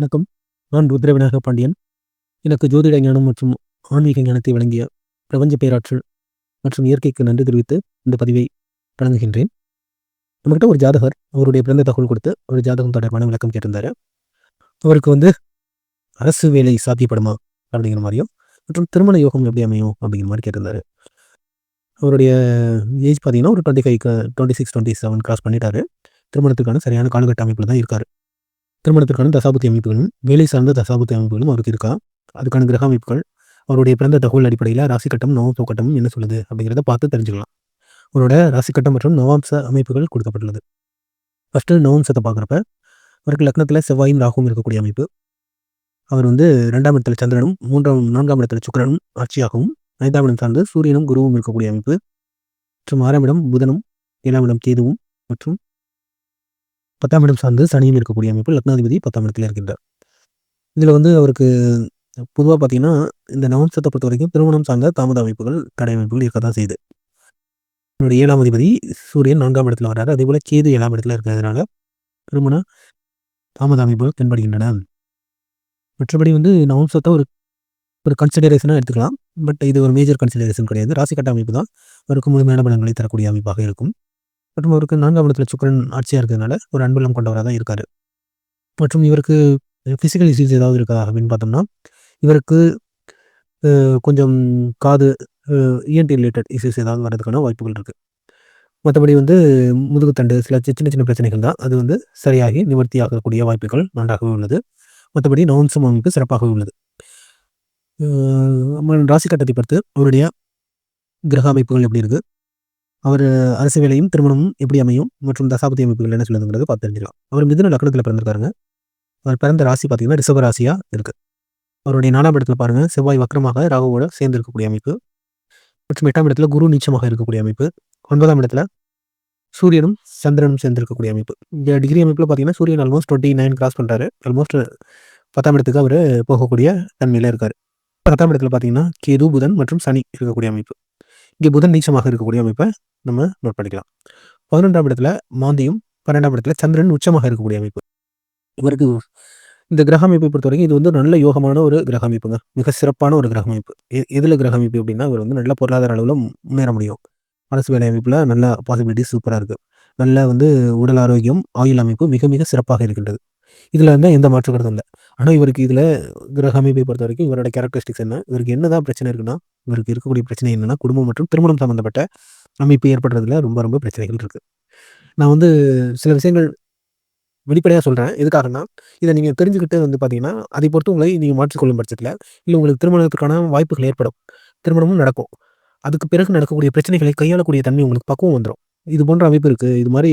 வணக்கம். நான் ருத்ரவிநாயக பாண்டியன். எனக்கு ஜோதிட ஞானம் மற்றும் ஆன்மீக ஞானத்தை வழங்கிய பிரபஞ்ச பேராற்றல் மற்றும் இயற்கைக்கு நன்றி தெரிவித்து இந்த பதிவை வழங்குகின்றேன். நம்மகிட்ட ஒரு ஜாதகர் அவருடைய பிறந்த தகவல் கொடுத்து ஒரு ஜாதகம் தொடர்பான விளக்கம் கேட்டிருந்தார். அவருக்கு வந்து அரசு வேலை சாத்தியப்படுமா அப்படிங்கிற மாதிரியும் மற்றும் திருமண யோகம் எப்படி அமையும் அப்படிங்கிற மாதிரி கேட்டிருந்தாரு. அவருடைய ஏஜ் பார்த்தீங்கன்னா ஒரு twenty five twenty six twenty seven cross பண்ணிட்டாரு. திருமணத்துக்கான சரியான காலகட்ட அமைப்பில் தான் இருக்கார். திருமணத்திற்கான தசாபுத்தி அமைப்புகளும் வேலை சார்ந்த தசாபுத்தி அமைப்புகளும் அவருக்கு இருக்கா? அதுக்கான கிரக அமைப்புகள் அவருடைய பிறந்த தகவல் அடிப்படையில் ராசி கட்டம் என்ன சொல்லுது அப்படிங்கிறத பார்த்து தெரிஞ்சுக்கலாம். அவரோட ராசி கட்டம் மற்றும் நவாம்ச அமைப்புகள் கொடுக்கப்பட்டுள்ளது. ஃபஸ்ட்டு நவம்சத்தை பார்க்குறப்ப அவருக்கு லக்னத்தில் செவ்வாயும் ராகுவும் இருக்கக்கூடிய அமைப்பு. அவர் வந்து ரெண்டாம் இடத்துல சந்திரனும் மூன்றாம் நான்காம் இடத்துல சுக்கரனும் ஆட்சியாகவும் ஐந்தாம் இடம் சார்ந்து சூரியனும் குருவும் இருக்கக்கூடிய அமைப்பு. மற்றும் ஆறாம் இடம் புதனும் ஏழாம் இடம் கேதுவும் மற்றும் பத்தாம் இடம் சார்ந்து சனியும் இருக்கக்கூடிய அமைப்பு லக்னாதிபதி பத்தாம் இடத்துல இருக்கின்றார். இதில் வந்து அவருக்கு பொதுவாக பார்த்தீங்கன்னா இந்த நவம்சத்தை பொறுத்த வரைக்கும் திருமணம் சார்ந்த தாமத அமைப்புகள் தடை அமைப்புகள் இருக்க தான் செய்யுது. என்னுடைய ஏழாம் அதிபதி சூரியன் நான்காம் இடத்துல வர்றாரு. அதே போல் கேது ஏழாம் இடத்துல இருக்கிறதுனால திருமண தாமத அமைப்புகள் தென்படுகின்றன. மற்றபடி வந்து நவம்சத்தை ஒரு ஒரு கன்சிடரேஷனாக எடுத்துக்கலாம். பட் இது ஒரு மேஜர் கன்சிடரேஷன் கிடையாது. ராசி கட்ட அமைப்பு தான். அவருக்கு முழுமையான பலன்களை தரக்கூடிய அமைப்பாக இருக்கும். மற்றும் அவருக்கு நான்காம் இடத்துல சுக்கரன் ஆட்சியாக இருக்கிறதுனால ஒரு அன்புலம் கொண்டவராக தான் இருக்கார். மற்றும் இவருக்கு ஃபிசிக்கல் இஷ்யூஸ் ஏதாவது இருக்கா அப்படின்னு பார்த்தோம்னா இவருக்கு கொஞ்சம் காது இஎன்டி ரிலேட்டட் இஷ்யூஸ் ஏதாவது வர்றதுக்கான வாய்ப்புகள் இருக்குது மற்றபடி வந்து முதுகுத்தண்டு சில சின்ன சின்ன பிரச்சனைகள் தான். அது வந்து சரியாகி நிவர்த்தி ஆகக்கூடிய வாய்ப்புகள் நன்றாகவே உள்ளது. மற்றபடி நவம்சம் அமைப்பு சிறப்பாகவே உள்ளது. ராசி கட்டத்தை பொறுத்து அவருடைய கிரக அமைப்புகள் எப்படி இருக்குது அவர் அரசு வேலையும் திருமணமும் எப்படி அமையும் மற்றும் தசாபதி அமைப்புகள் என்ன சொல்லுதுங்கிறது பார்த்து தெரிஞ்சிடலாம் அவர் மிதுன லக்னத்தில் பிறந்திருக்காருங்க. அவர் பிறந்த ராசி பார்த்தீங்கன்னா ரிஷப ராசியாக இருக்குது அவருடைய நாலாம் இடத்துல பாருங்கள் செவ்வாய் வக்கரமாக ராகுவோட சேர்ந்து இருக்கக்கூடிய அமைப்பு. மற்றும் எட்டாம் இடத்துல குரு நீச்சமாக இருக்கக்கூடிய அமைப்பு. ஒன்பதாம் இடத்துல சூரியனும் சந்திரனும் சேர்ந்திருக்கக்கூடிய அமைப்பு. இந்த டிகிரி அமைப்பில் பார்த்தீங்கன்னா சூரியன் ஆல்மோஸ்ட் டுவெண்ட்டி நைன் கிராஸ் பண்ணுறாரு ஆல்மோஸ்ட் பத்தாம் இடத்துக்கு அவர் போகக்கூடிய தன்மையில் இருக்கார். பத்தாம் இடத்துல பார்த்தீங்கன்னா கேது புதன் மற்றும் சனி இருக்கக்கூடிய அமைப்பு. இங்கே புதன் நீச்சமாக இருக்கக்கூடிய அமைப்பை நம்ம நோட் பண்ணிக்கலாம். பதினொன்றாம் இடத்துல மாந்தியும் பன்னெண்டாம் இடத்துல சந்திரன் உச்சமாக இருக்கக்கூடிய அமைப்பு. இவருக்கு இந்த கிரக அமைப்பை பொறுத்த வரைக்கும் இது வந்து நல்ல யோகமான ஒரு கிரக அமைப்புங்க. மிக சிறப்பான ஒரு கிரக அமைப்பு. எதில் கிரக அமைப்பு அப்படின்னா இவர் வந்து நல்ல பொருளாதார அளவில் முன்னேற முடியும். அரசு வேலை அமைப்பில் நல்ல பாசிபிலிட்டி சூப்பராக இருக்குது நல்ல வந்து உடல் ஆரோக்கியம் ஆயுள் அமைப்பு மிக மிக சிறப்பாக இருக்கின்றது. இதில் இருந்தால் எந்த மாற்று கருத்தும் இல்லை. ஆனால் இவருக்கு இதில் கிரக அமைப்பை பொறுத்த வரைக்கும் இவரோட கேரக்டரிஸ்டிக்ஸ் என்ன? இவருக்கு என்னதான் பிரச்சனை இருக்குன்னா இவருக்கு இருக்கக்கூடிய பிரச்சனை என்னென்னா குடும்பம் மற்றும் திருமணம் சம்மந்தப்பட்ட அமைப்பு ஏற்படுறதுல ரொம்ப ரொம்ப பிரச்சனைகள் இருக்குது நான் வந்து சில விஷயங்கள் வெளிப்படையாக சொல்கிறேன் எதுக்காகனா இதை நீங்கள் தெரிஞ்சுக்கிட்டு வந்து பார்த்தீங்கன்னா அதை பொறுத்து உங்களை நீங்கள் மாற்றிக்கொள்ளும் பட்சத்தில் இல்லை உங்களுக்கு திருமணத்துக்கான வாய்ப்புகள் ஏற்படும். திருமணமும் நடக்கும். அதுக்கு பிறகு நடக்கக்கூடிய பிரச்சனைகளை கையாளக்கூடிய தன்மை உங்களுக்கு பக்குவம் வந்துடும் இது போன்ற அமைப்பு இருக்குது இது மாதிரி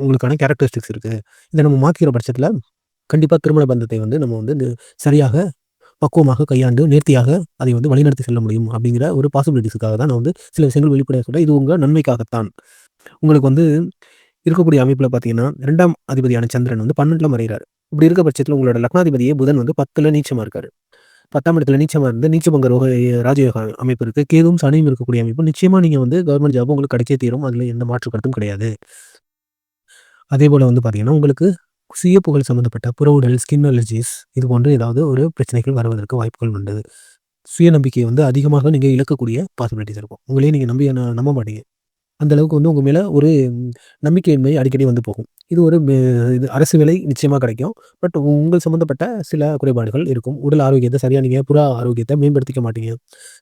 உங்களுக்கான கேரக்டரிஸ்டிக்ஸ் இருக்குது இதை நம்ம மாற்றிக்கிற பட்சத்தில் கண்டிப்பாக திருமண பந்தத்தை வந்து நம்ம வந்து சரியாக பக்குவமாக கையாண்டு நேர்த்தியாக அதை வந்து வழிநடத்தி செல்ல முடியும் அப்படிங்கிற ஒரு பாசிபிலிட்டிஸுக்காக தான் நான் வந்து சில விஷயங்கள் வெளிப்படையாக சொல்கிறேன் இது உங்கள் நன்மைக்காகத்தான். உங்களுக்கு வந்து இருக்கக்கூடிய அமைப்பில் பார்த்தீங்கன்னா ரெண்டாம் அதிபதியான சந்திரன் வந்து பன்னெண்டில் மறைகிறார் இப்படி இருக்க பட்சத்தில் உங்களோட லக்னாதிபதியே புதன் வந்து பத்தில் நீச்சமாக இருக்காரு. பத்தாம் இடத்துல நீச்சமாக இருந்து நீச்சபங்க ரோக ராஜயோக அமைப்பு இருக்குது கேதும் சனியும் இருக்கக்கூடிய அமைப்பு நிச்சயமாக நீங்கள் வந்து கவர்மெண்ட் ஜாப் உங்களுக்கு கிடைச்சே தீரும். அதில் எந்த மாற்று கருத்தும் கிடையாது. அதே போல் வந்து பார்த்தீங்கன்னா உங்களுக்கு சுய புகழ் சம்மந்தப்பட்ட புற உடல் ஸ்கின் அலர்ஜிஸ் இது போன்று ஏதாவது ஒரு பிரச்சனைகள் வருவதற்கு வாய்ப்புகள் உண்டு. சுய நம்பிக்கையை வந்து அதிகமாக நீங்கள் இழக்கக்கூடிய பாசிபிலிட்டிஸ் இருக்கும். உங்களையே நீங்கள் நம்பி நம்ப மாட்டீங்க. அந்தளவுக்கு வந்து உங்கள் மேலே ஒரு நம்பிக்கையின்மை அடிக்கடி வந்து போகும். இது ஒரு இது அரசு விலை நிச்சயமாக கிடைக்கும். பட் உங்கள் சம்மந்தப்பட்ட சில குறைபாடுகள் இருக்கும். உடல் ஆரோக்கியத்தை சரியாக நீங்கள் புற ஆரோக்கியத்தை மேம்படுத்திக்க மாட்டீங்க.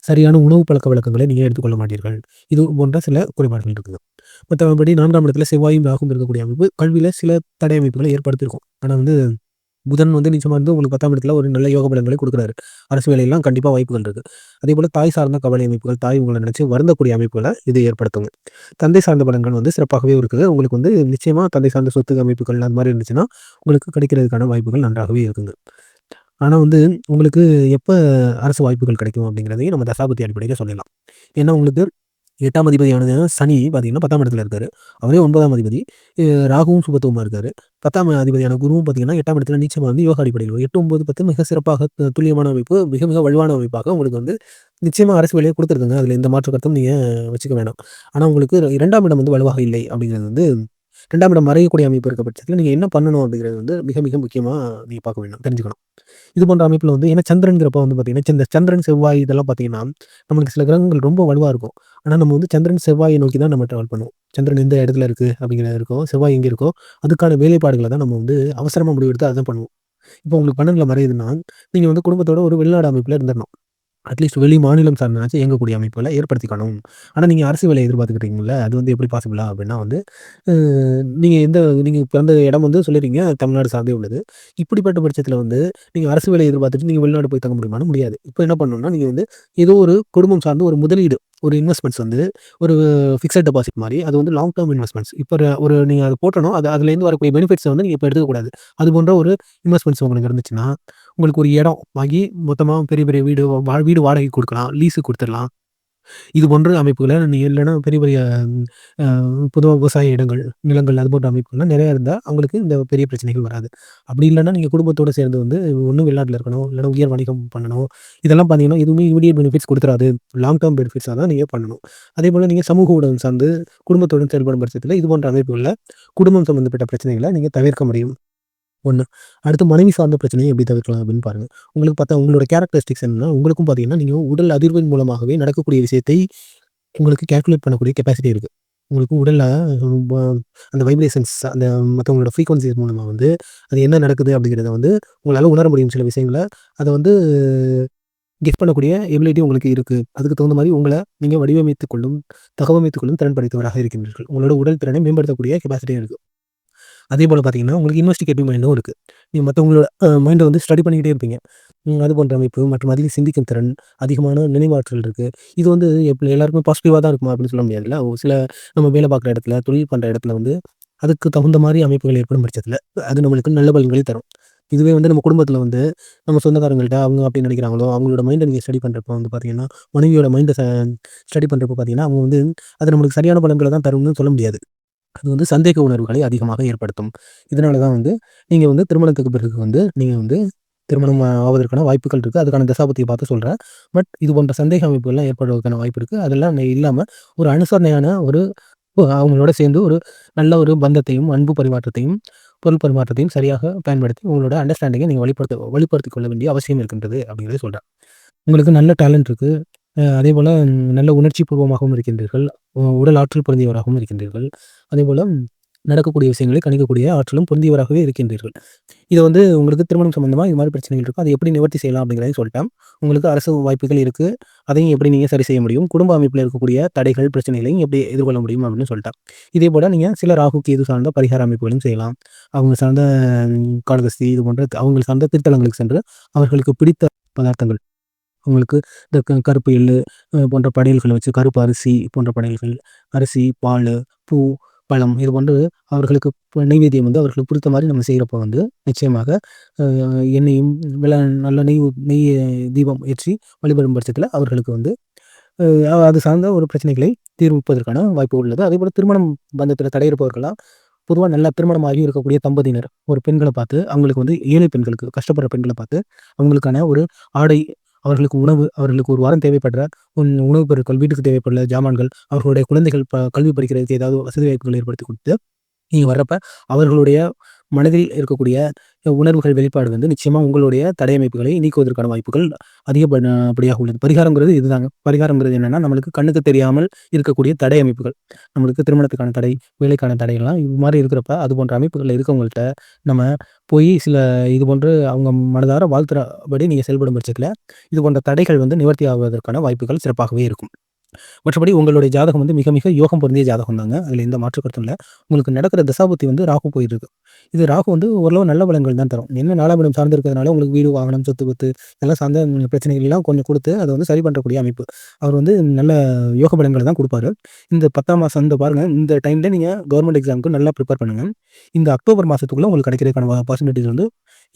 சரியான உணவு பழக்க வழக்கங்களை நீங்கள் எடுத்துக்கொள்ள மாட்டீர்கள். இது போன்ற சில குறைபாடுகள் இருக்குது. மற்றபடி நான்காம் இடத்துல செவ்வாயும் ராகும் இருக்கக்கூடிய அமைப்பு கல்வியில் சில தடை அமைப்புகளை ஏற்படுத்தியிருக்கும். ஆனால் வந்து புதன் வந்து நிச்சயமாக வந்து உங்களுக்கு பத்தாம் இடத்துல ஒரு நல்ல யோக பலன்களை கொடுக்குறாரு. அரசு வேலையெல்லாம் கண்டிப்பாக வாய்ப்புகள் இருக்குது அதே போல் தாய் சார்ந்த கவலை அமைப்புகள் தாய் உங்களை நினச்சி வருந்தக்கூடிய அமைப்புகளை இது ஏற்படுத்துங்க. தந்தை சார்ந்த பலன்கள் வந்து சிறப்பாகவே இருக்குது. உங்களுக்கு வந்து நிச்சயமாக தந்தை சார்ந்த சொத்து அமைப்புகள் அந்த மாதிரி இருந்துச்சுன்னா உங்களுக்கு கிடைக்கிறதுக்கான வாய்ப்புகள் நன்றாகவே இருக்குங்க. ஆனால் வந்து உங்களுக்கு எப்போ அரசு வாய்ப்புகள் கிடைக்கும் அப்படிங்கிறதையும் நம்ம தசாபத்தி அடிப்படையில் சொல்லலாம். ஏன்னா உங்களுக்கு எட்டாம் அதிபதியானது சனி பார்த்தீங்கன்னா பத்தாம் இடத்துல இருக்காரு. அவரே ஒன்பதாம் அதிபதி. ராகுவும் சுபத்துவமாக இருக்காரு. பத்தாம் அதிபதியான குருவும் பார்த்தீங்கன்னா எட்டாம் இடத்துல நீச்சமாக வந்து யோகா அடிப்படையில் எட்டு ஒன்பது பத்து மிக சிறப்பாக துல்லியமான அமைப்பு மிக மிக வலுவான அமைப்பாக உங்களுக்கு வந்து நிச்சயமாக அரசு வேலையை கொடுத்துருக்குங்க. அதில் எந்த மாற்று கருத்தும் நீங்கள் வச்சுக்க வேணாம். ஆனால் உங்களுக்கு இரண்டாம் இடம் வந்து வலுவாக இல்லை அப்படிங்கிறது வந்து ரெண்டாம் இடம் மறையக்கூடிய அமைப்பு இருக்க பட்சத்தில் நீங்கள் என்ன பண்ணணும் அப்படிங்கிறது வந்து மிக மிக முக்கியமாக நீங்கள் பார்க்க வேண்டும் தெரிஞ்சுக்கணும். இது போன்ற அமைப்பில் வந்து ஏன்னா சந்திரன்கிறப்ப வந்து பார்த்தீங்கன்னா இந்த சந்திரன் செவ்வாய் இதெல்லாம் பார்த்தீங்கன்னா நம்மளுக்கு சில கிரகங்கள் ரொம்ப வலுவாக இருக்கும். ஆனால் நம்ம வந்து சந்திரன் செவ்வாயை நோக்கி தான் நம்ம ட்ராவல் பண்ணுவோம். சந்திரன் எந்த இடத்துல இருக்குது அப்படிங்கிறது இருக்கோ செவ்வாய் எங்கே இருக்கோ அதுக்கான வேலைப்பாடுகளை தான் நம்ம வந்து அவசரமாக முடிவெடுத்து அதை தான் பண்ணுவோம். இப்போ உங்களுக்கு பன்னெண்டில் மறையுதுன்னா நீங்கள் வந்து குடும்பத்தோட ஒரு வெளிநாடு அமைப்பில் இருந்துடணும். அட்லீஸ்ட் வெளி மாநிலம் சார்ந்தாச்சும் இயங்கக்கூடிய அமைப்புகளை ஏற்படுத்திக்கணும் ஆனால் நீங்கள் அரசு வேலையை எதிர்பார்த்துக்கிட்டீங்களா அது வந்து எப்படி பாசிபிளா அப்படின்னா வந்து நீங்கள் எந்த நீங்கள் பிறந்த இடம் வந்து சொல்லிடுறீங்க தமிழ்நாடு சார்ந்தே உள்ளது. இப்படிப்பட்ட பட்சத்தில் வந்து நீங்கள் அரசு வேலையை எதிர்பார்த்துட்டு நீங்கள் வெளிநாடு போய் தங்க முடியுமான்னு முடியாது. இப்போ என்ன பண்ணணும்னா நீங்கள் வந்து ஏதோ ஒரு குடும்பம் சார்ந்து ஒரு முதலீடு ஒரு இன்வெஸ்ட்மெண்ட்ஸ் வந்து ஒரு ஃபிக்ஸட் டெபாசிட் மாதிரி அது வந்து லாங் டேர்ம் இன்வெஸ்ட்மெண்ட்ஸ் இப்போ ஒரு நீங்கள் அதை போட்டணும் அது அதுலேருந்து வரக்கூடிய பெனிஃபிட்ஸை வந்து நீங்கள் இப்போ எடுக்கக்கூடாது அது போன்ற ஒரு இன்வெஸ்ட்மெண்ட்ஸ் உங்களுக்கு இருந்துச்சுன்னா உங்களுக்கு ஒரு இடம் வாங்கி மொத்தமாக பெரிய பெரிய வீடு வீடு வாடகை கொடுக்கலாம் லீஸு கொடுத்துடலாம். இது போன்ற அமைப்புகளை இல்லைன்னா பெரிய பெரிய பொதுவாக விவசாய இடங்கள் நிலங்கள் அது போன்ற அமைப்புகள்லாம் நிறையா இருந்தால் அவங்களுக்கு இந்த பெரிய பிரச்சனைகள் வராது. அப்படி இல்லைன்னா நீங்கள் குடும்பத்தோடு சேர்ந்து வந்து ஒன்றும் வெளிநாட்டில் இருக்கணும் இல்லைன்னா உயர் வணிகம் பண்ணணும். இதெல்லாம் பார்த்தீங்கன்னா எதுவுமே இமீடியட் பெனிஃபிட்ஸ் கொடுத்துறாது. லாங் டேர்ம் பெனிஃபிட்ஸாக தான் நீங்கள் பண்ணணும். அதே போல் நீங்கள் சமூக ஊடகம் சார்ந்து குடும்பத்துடன் செயல்படும் பட்சத்தில் இது போன்ற அமைப்புகளில் குடும்பம் சம்மந்தப்பட்ட பிரச்சனைகளை நீங்கள் தவிர்க்க முடியும். ஒன்று அடுத்து மனைவி சார்ந்த பிரச்சனையை எப்படி தவிர்க்கலாம் அப்படின்னு பாருங்கள் உங்களுக்கு பார்த்தா உங்களோட கேரக்டரிஸ்டிக்ஸ் என்னன்னா உங்களுக்கும் பார்த்தீங்கன்னா நீங்கள் உடல் அதிர்வின் மூலமாகவே நடக்கக்கூடிய விஷயத்தை உங்களுக்கு கேல்குலேட் பண்ணக்கூடிய கெப்பாசிட்டி இருக்குது உங்களுக்கு உடலில் அந்த வைப்ரேஷன்ஸ் அந்த மற்றவங்களோட ஃப்ரீக்வன்சிஸ் மூலமாக வந்து அது என்ன நடக்குது அப்படிங்கிறத வந்து உங்களால் உணர முடியும். சில விஷயங்களை அதை வந்து கிஃப்ட் பண்ணக்கூடிய எபிலிட்டி உங்களுக்கு இருக்குது அதுக்கு தகுந்த மாதிரி உங்களை நீங்கள் வடிவமைத்துக் கொள்ளும் தகவமைத்துக் கொள்ளும் திறன் படைத்தவராக இருக்கின்றீர்கள். உங்களோட உடல் திறனை மேம்படுத்தக்கூடிய கெப்பாசிட்டியும் இருக்குது அதே போல் பார்த்தீங்கன்னா உங்களுக்கு இன்வெஸ்டிகேட்டிவ் மைண்டும் இருக்குது நீங்கள் மற்றவங்களோட மைண்டை வந்து ஸ்டடி பண்ணிக்கிட்டே இருப்பீங்க. அது போன்ற அமைப்பு மற்றும் அதிக சிந்திக்கும் திறன் அதிகமான நினைவாற்றல் இருக்குது இது வந்து எப்படி எல்லாருக்குமே பாசிட்டிவாக தான் இருக்குமா அப்படின்னு சொல்ல முடியாதுல்ல? ஒரு சில நம்ம வேலை பார்க்குற இடத்துல தொழில் பண்ணுற இடத்துல வந்து அதுக்கு தகுந்த மாதிரி அமைப்புகள் ஏற்படும் பட்சத்தில் அது நம்மளுக்கு நல்ல பலன்களை தரும். இதுவே வந்து நம்ம குடும்பத்தில் வந்து நம்ம சொந்தக்காரங்கள்ட்ட அவங்க அப்படி நினைக்கிறாங்களோ அவங்களோட மைண்டை நீங்கள் ஸ்டடி பண்ணுறப்போ வந்து பார்த்தீங்கன்னா மனைவியோட மைண்டை ஸ்டடி பண்ணுறப்போ பார்த்தீங்கன்னா அவங்க வந்து அது நம்மளுக்கு சரியான பலன்களை தான் தரும்னு சொல்ல முடியாது. அது வந்து சந்தேக உணர்வுகளை அதிகமாக ஏற்படுத்தும். இதனால தான் வந்து நீங்கள் வந்து திருமணத்துக்கு பிறகு வந்து நீங்கள் வந்து திருமணம் ஆவதற்கான வாய்ப்புகள் இருக்குது அதுக்கான தசாபத்தியை பார்த்து சொல்கிறேன் பட் இது போன்ற சந்தேக அமைப்புகள்லாம் ஏற்படுவதற்கான வாய்ப்பு இருக்குது அதெல்லாம் இல்லாமல் ஒரு அனுசரணையான ஒரு அவங்களோட சேர்ந்து ஒரு நல்ல ஒரு பந்தத்தையும் அன்பு பரிமாற்றத்தையும் பொருள் பரிமாற்றத்தையும் சரியாக பயன்படுத்தி உங்களோட அண்டர்ஸ்டாண்டிங்கை நீங்கள் வெளிப்படுத்த வெளிப்படுத்திக் கொள்ள வேண்டிய அவசியம் இருக்கின்றது அப்படிங்கிறத சொல்கிறேன் உங்களுக்கு நல்ல டேலண்ட் இருக்குது அதே போல் நல்ல உணர்ச்சி பூர்வமாகவும் இருக்கின்றீர்கள் உடல் ஆற்றல் பொருந்தியவராகவும் இருக்கின்றீர்கள். அதே போல் நடக்கக்கூடிய விஷயங்களை கணிக்கக்கூடிய ஆற்றலும் பொருந்தியவராகவே இருக்கின்றீர்கள். இதை வந்து உங்களுக்கு திருமணம் சம்மந்தமாக இது மாதிரி பிரச்சனைகள் இருக்கும் அதை எப்படி நிவர்த்தி செய்யலாம் அப்படிங்கிறதையும் சொல்லிட்டேன். உங்களுக்கு அரசு வாய்ப்புகள் இருக்குது அதையும் எப்படி நீங்கள் சரி செய்ய முடியும்? குடும்ப அமைப்பில் இருக்கக்கூடிய தடைகள் பிரச்சனைகளையும் எப்படி எதிர்கொள்ள முடியும் அப்படின்னு சொல்லிட்டேன். இதே போல் நீங்கள் சில ராகுக்கு இது சார்ந்த பரிகார அமைப்புகளையும் செய்யலாம். அவங்க சார்ந்த காலகஸ்தி இது போன்ற அவங்க சார்ந்த திருத்தலங்களுக்கு சென்று அவர்களுக்கு பிடித்த பதார்த்தங்கள் உங்களுக்கு இந்த கருப்பு எள்ளு போன்ற படையல்களை வச்சு கருப்பு அரிசி போன்ற படையல்கள் அரிசி பால் பூ பழம் இது போன்று அவர்களுக்கு நெய்வேத்தியம் வந்து அவர்களுக்கு பிடித்த மாதிரி நம்ம செய்கிறப்ப வந்து நிச்சயமாக எண்ணெயும் வில நல்ல நெய் நெய் தீபம் ஏற்றி வழிபடும் பட்சத்தில் அவர்களுக்கு வந்து அது சார்ந்த ஒரு பிரச்சனைகளை தீர்ப்பதற்கான வாய்ப்பு உள்ளது. அதே போல் திருமணம் பந்தத்தில் தடையிருப்பவர்களாக பொதுவாக நல்ல திருமணமாகி இருக்கக்கூடிய தம்பதியினர் ஒரு பெண்களை பார்த்து அவங்களுக்கு வந்து ஏழை பெண்களுக்கு கஷ்டப்படுற பெண்களை பார்த்து அவங்களுக்கான ஒரு ஆடை அவர்களுக்கு உணவு அவர்களுக்கு ஒரு வாரம் தேவைப்படுற உணவுப் பொருட்கள் வீட்டுக்கு தேவைப்படுற ஜாமான்கள் அவர்களுடைய குழந்தைகள் ப கல்வி படிக்கிறதுக்கு ஏதாவது வசதி வாய்ப்புகள் ஏற்படுத்தி கொடுத்து நீங்கள் வர்றப்ப அவர்களுடைய மனதில் இருக்கக்கூடிய உணர்வுகள் வெளிப்பாடு வந்து நிச்சயமாக உங்களுடைய தடையமைப்புகளை நீக்குவதற்கான வாய்ப்புகள் அதிகப்படியாக உள்ளது. பரிகாரங்கிறது இதுதாங்க. பரிகாரங்கிறது என்னென்னா நம்மளுக்கு கண்ணுக்கு தெரியாமல் இருக்கக்கூடிய தடை அமைப்புகள் நம்மளுக்கு திருமணத்துக்கான தடை வேலைக்கான தடைகள்லாம் இது மாதிரி இருக்கிறப்ப அது போன்ற அமைப்புகளில் இருக்கவங்கள்ட்ட நம்ம போய் சில இது போன்று அவங்க மனதார வாழ்த்துறபடி நீங்கள் செயல்படும் பட்சத்தில் இது போன்ற தடைகள் வந்து நிவர்த்தி ஆவதற்கான வாய்ப்புகள் சிறப்பாகவே இருக்கும். மற்றபடி உங்களுடைய ஜாதகம் வந்து மிக மிக யோகம் பொருந்திய ஜாதகம் தாங்க அதில் எந்த மாற்று கருத்தும் இல்லை. உங்களுக்கு நடக்கிற தசாபுத்தி வந்து ராகு போயிருக்கு இது ராகு வந்து ஓரளவு நல்ல பலன்கள் தான் தரும். என்ன நாலாம் இடம் சார்ந்து இருக்கிறதுனால உங்களுக்கு வீடு வாகனம் சொத்து பத்து இதெல்லாம் சார்ந்த பிரச்சனைகள் எல்லாம் கொஞ்சம் கொடுத்து அதை வந்து சரி பண்ணுறக்கூடிய அமைப்பு. அவர் வந்து நல்ல யோக பலன்களை தான் கொடுப்பாரு. இந்த பத்தாம் மாதம் இந்த பாருங்கள் இந்த டைமில் நீங்கள் கவர்மெண்ட் எக்ஸாமுக்கு நல்லா ப்ரிப்பேர் பண்ணுங்கள் இந்த அக்டோபர் மாதத்துக்குள்ளே உங்களுக்கு கிடைக்கிறதுக்கான பர்சன்டேஜ் வந்து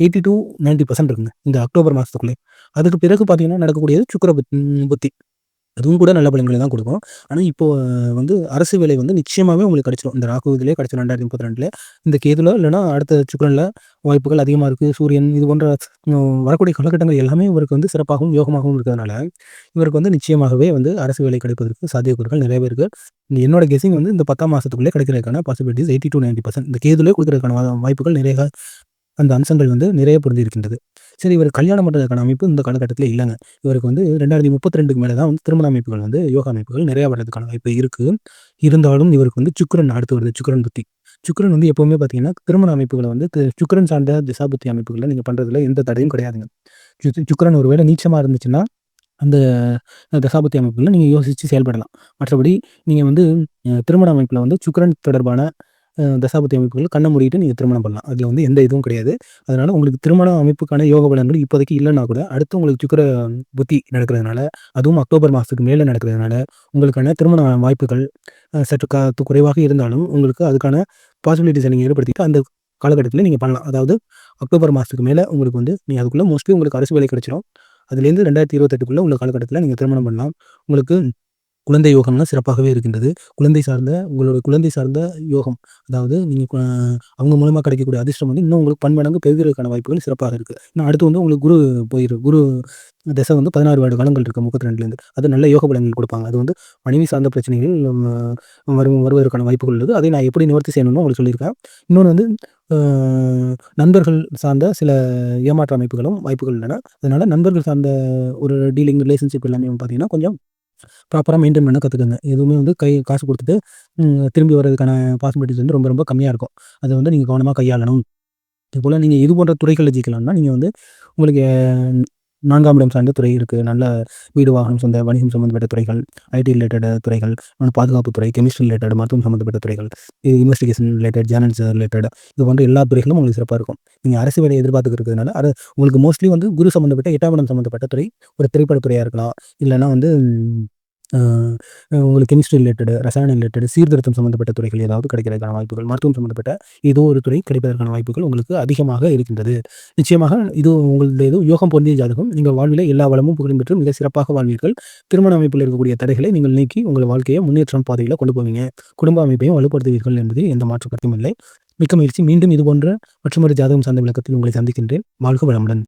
எயிட்டி டு நைன்ட்டி பர்சன்ட் இருக்குங்க. இந்த அக்டோபர் மாதத்துக்குள்ளே அதுக்கு பிறகு பார்த்தீங்கன்னா நடக்கக்கூடியது சுக்கர புத்தி. அதுவும் கூட நல்ல பலன்களை தான் கொடுக்கும். ஆனால் இப்போ வந்து அரசு வேலை வந்து நிச்சயமாகவே உங்களுக்கு கிடைச்சிடும் இந்த ராகு இதிலே கிடைச்சிடும் ரெண்டாயிரத்தி முப்பத்தி ரெண்டில் இந்த கேதுல இல்லைன்னா அடுத்த சுக்கரனில் வாய்ப்புகள் அதிகமாக இருக்குது சூரியன் இது போன்ற வரக்கூடிய காலகட்டங்கள் எல்லாமே இவருக்கு வந்து சிறப்பாகவும் யோகமாகவும் இருக்கிறதுனால இவருக்கு வந்து நிச்சயமாகவே வந்து அரசு வேலை கிடைப்பதற்கு சாத்தியக்கூறுகள் நிறைய இருக்குது என்னோட கெஸிங் வந்து இந்த பத்தாம் மாதத்துக்குள்ளே கிடைக்கிறதுக்கான possibilities eighty to ninety percent இந்த கேதுலேயே கொடுக்கறதுக்கான வாய்ப்புகள் நிறைய அந்த அம்சங்கள் வந்து நிறைய பொருந்தி இருக்கின்றது சரி இவர் கல்யாணம் பண்ணுறதுக்கான அமைப்பு இந்த காலகட்டத்தில் இல்லைங்க. இவருக்கு வந்து ரெண்டாயிரத்தி முப்பத்தி ரெண்டுக்கு மேலே தான் வந்து திருமண அமைப்புகள் வந்து யோகா அமைப்புகள் நிறையா வர்றதுக்கான வாய்ப்பு இருக்குது இருந்தாலும் இவருக்கு வந்து சுக்கரன் அடுத்து வருது சுக்கரன் புத்தி. சுக்கரன் வந்து எப்போவுமே பார்த்தீங்கன்னா திருமண அமைப்புகளை வந்து சுக்கரன் சார்ந்த திசாபுத்தி அமைப்புகளில் நீங்கள் பண்ணுறதுல எந்த தடையும் கிடையாதுங்க. சுக்கரன் ஒருவேளை நீச்சமாக இருந்துச்சுன்னா அந்த தசாபுத்தி அமைப்புகளில் நீங்கள் யோசித்து செயல்படலாம். மற்றபடி நீங்கள் வந்து திருமண அமைப்பில் வந்து சுக்கரன் தொடர்பான தசாபதி அமைப்புகள் கண்ணை மூடிட்டு நீங்கள் திருமணம் பண்ணலாம். அதில் வந்து எந்த இதுவும் கிடையாது. அதனால் உங்களுக்கு திருமண அமைப்புக்கான யோக பலன்கள் இப்போதைக்கு இல்லைன்னா கூட அடுத்து உங்களுக்கு சுக்கர புத்தி நடக்கிறதுனால அதுவும் அக்டோபர் மாதத்துக்கு மேலே நடக்கிறதுனால உங்களுக்கான திருமண வாய்ப்புகள் சற்று கா குறைவாக இருந்தாலும் உங்களுக்கு அதுக்கான பாசிபிலிட்டிஸை நீங்கள் ஏற்படுத்திட்டு அந்த காலகட்டத்தில் நீங்கள் பண்ணலாம். அதாவது அக்டோபர் மாதத்துக்கு மேலே உங்களுக்கு வந்து நீங்கள் அதுக்குள்ளே மோஸ்ட்லி உங்களுக்கு அரசு வேலை கிடைச்சிடும் அதுலேருந்து ரெண்டாயிரத்தி இருபத்தெட்டுக்குள்ளே உள்ள காலகட்டத்தில் நீங்கள் திருமணம் பண்ணலாம். உங்களுக்கு குழந்தை யோகம்லாம் சிறப்பாகவே இருக்கின்றது. குழந்தை சார்ந்த உங்களோட குழந்தை சார்ந்த யோகம். அதாவது நீங்கள் அவங்க மூலமாக கிடைக்கக்கூடிய அதிர்ஷ்டம் வந்து இன்னும் உங்களுக்கு பன்மடங்கு பெறுவதற்கான வாய்ப்புகள் சிறப்பாக இருக்குது இன்னும் அடுத்து வந்து உங்களுக்கு குரு போயிரு குரு தசை வந்து பதினாறு வருட காலங்கள் இருக்குது முப்பத்தி ரெண்டுலேருந்து அது நல்ல யோக பலன்கள் கொடுப்பாங்க. அது வந்து மனைவி சார்ந்த பிரச்சனைகள் வரும் வருவதற்கான வாய்ப்புகள் உள்ளது. அதை நான் எப்படி நிவர்த்தி செய்யணும்னு உங்களுக்கு சொல்லியிருக்கேன். இன்னொன்று வந்து நண்பர்கள் சார்ந்த சில ஏமாற்ற அமைப்புகளும் வாய்ப்புகள் உள்ளன. அதனால் நண்பர்கள் சார்ந்த ஒரு டீலிங் ரிலேஷன்ஷிப் எல்லாமே பார்த்தீங்கன்னா கொஞ்சம் ப்ராப்பராக மெயின்டைன் பண்ண கற்றுக்குங்க எதுவுமே வந்து கை காசு கொடுத்துட்டு திரும்பி வர்றதுக்கான பாசிபிலிட்டிஸ் வந்து ரொம்ப ரொம்ப கம்மியாக இருக்கும். அதை வந்து நீங்கள் கவனமாக கையாளணும். இதுபோல் நீங்கள் இது போன்ற துறைகளில் ஜெயிக்கலாம்னா நீங்கள் வந்து உங்களுக்கு நான்காம் இடம் சார்ந்த துறை இருக்குது நல்ல வீடு வாகனம் சொந்த வணிகம் சம்மந்தப்பட்ட துறைகள் ஐடி ரிலேட்டட் துறைகள் பாதுகாப்பு துறை கெமிஸ்ட்ரி ரிலேட்டட் மருத்துவம் சம்மந்தப்பட்ட துறைகள் இன்வெஸ்டிகேஷன் ரிலேட்டட் ஜேர்னல்ஸ் ரிலேட்டட் இது போன்ற எல்லா துறைகளும் உங்களுக்கு சிறப்பாக இருக்கும். நீங்கள் அரசு வேலையை எதிர்பார்த்துக்கிறதுனால அது உங்களுக்கு மோஸ்ட்லி வந்து குரு சம்மந்தப்பட்ட எட்டாம் இடம் சம்மந்தப்பட்ட துறை ஒரு திரைப்பட துறையாக இருக்கலாம். இல்லைன்னா வந்து உங்களுக்கு கெமிஸ்ட்ரி ரிலேட்டடு ரசாயன ரிலேட்டடு சீர்திருத்தம் சம்மந்தப்பட்ட துறைகள் ஏதாவது கிடைக்கிறதுக்கான வாய்ப்புகள் மருத்துவம் சம்மந்தப்பட்ட ஏதோ ஒரு துறை கிடைப்பதற்கான வாய்ப்புகள் உங்களுக்கு அதிகமாக இருக்கின்றது. நிச்சயமாக இது உங்களுடைய இது யோகம் பொருந்திய ஜாதகம். நீங்கள் வாழ்வில் எல்லா வளமும் புகழும் பெற்று மிக சிறப்பாக வாழ்வீர்கள். திருமண அமைப்பில் இருக்கக்கூடிய தடைகளை நீங்கள் நீக்கி உங்கள் வாழ்க்கையை முன்னேற்றம் பாதையில் கொண்டு போவீங்க. குடும்ப அமைப்பையும் வலுப்படுத்துவீர்கள் என்பது எந்த மாற்று கருத்தும் இல்லை. மிக்க முயற்சி மீண்டும் இது போன்ற மற்றொரு ஜாதகம் சார்ந்த விளக்கத்தில் உங்களை சந்திக்கின்றேன். வாழ்க வளமுடன்.